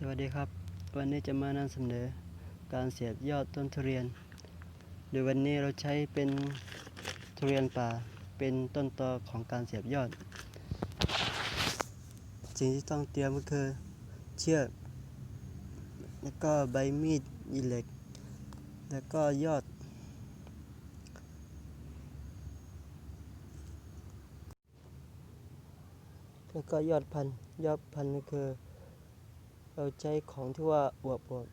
สวัสดีครับ วันนี้จะมานำเสนอการเสียบยอดต้นทุเรียนโดยวันนี้เราใช้เป็นทุเรียนป่าเป็นต้นตอของการเสียบยอด สิ่งที่ต้องเตรียมก็คือเชือกแล้วก็ใบมีดยีเหล็ก แล้วก็ยอด แล้วก็ยอดพันยอดพันก็คือ เราใช้ของที่ว่าอวบอวบ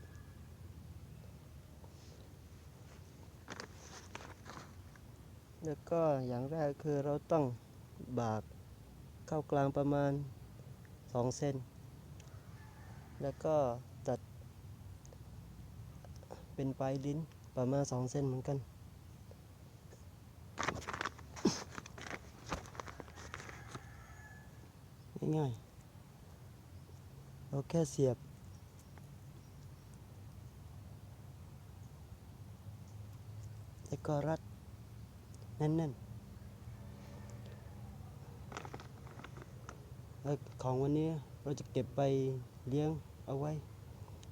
แล้วก็อย่างแรกคือเราต้องบากเข้ากลางประมาณ 2 เซน แล้วก็ตัด เป็นปลายลิ้นประมาณ 2 เซนเหมือนกันง่ายๆ เราแค่เสียบ แล้วก็รัดแน่นๆแล้วของวันนี้เราจะเก็บใบเลี้ยงเอาไว้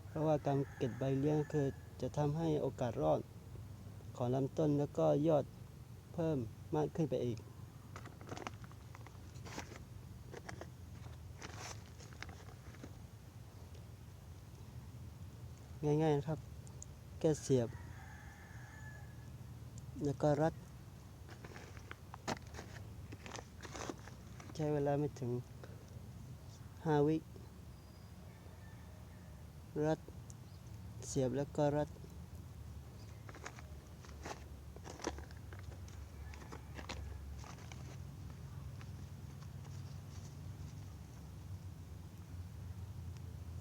เพราะว่าการเก็บใบเลี้ยงคือจะทำให้โอกาสรอดของลำต้นแล้วก็ยอดเพิ่มมากขึ้นไปอีก ง่ายๆนะครับ แค่เสียบ แล้วก็รัด ใช้เวลาไม่ถึง 5 วิ รัด เสียบแล้วก็รัด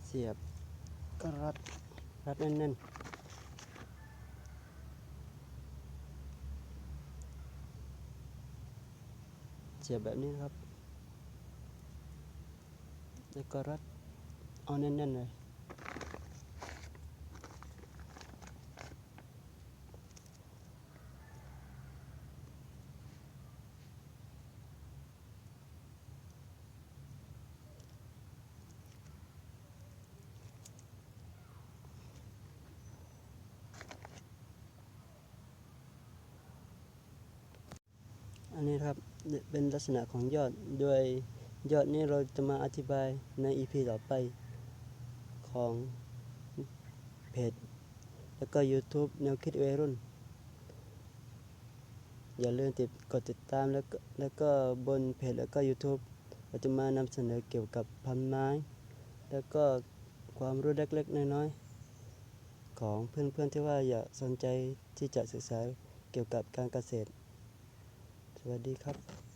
เสียบก็รัด รัดแน่นๆเสียบแบบนี้นะครับ แล้วก็รัดเอาแน่นๆเลย นนี้ครับเป็นลักษณะของยอดโดยยอดนี้เราจะมาอธิบายใน EP ต่อไปของเพจแล้วก็ YouTube แนวคิดวัยรุ่น อย่าลืมติดกดติดตามแล้วก็แล้วก็บนเพจแล้วก็ YouTube เราจะมานำเสนอเกี่ยวกับพันไม้ แล้วก็ความรู้เล็กๆน้อยๆของเพื่อนๆที่ว่าอยากสนใจที่จะศึกษาเกี่ยวกับการเกษตร สวัสดีครับ